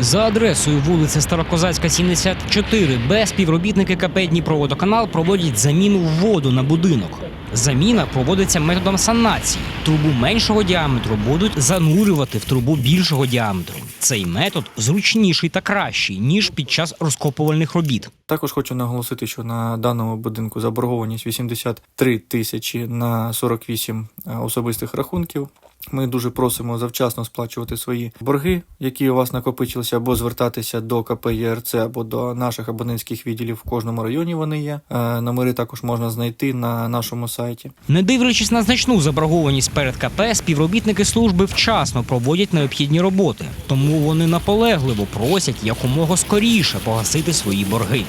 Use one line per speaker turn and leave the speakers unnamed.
За адресою вулиця Старокозацька, 74, Б співробітники КП Дніпроводоканал проводять заміну воду на будинок. Заміна проводиться методом санації. Трубу меншого діаметру будуть занурювати в трубу більшого діаметру. Цей метод зручніший та кращий ніж під час розкопувальних робіт.
Також хочу наголосити, що на даному будинку заборгованість 83 тисячі на 48 особистих рахунків. Ми дуже просимо завчасно сплачувати свої борги, які у вас накопичилися, або звертатися до КП ЄРЦ, або до наших абонентських відділів в кожному районі. Вони є. Е, Номери також можна знайти на нашому сайті.
Не дивлячись на значну заборгованість перед КП, співробітники служби вчасно проводять необхідні роботи, тому вони наполегливо просять якомога скоріше погасити свої борги.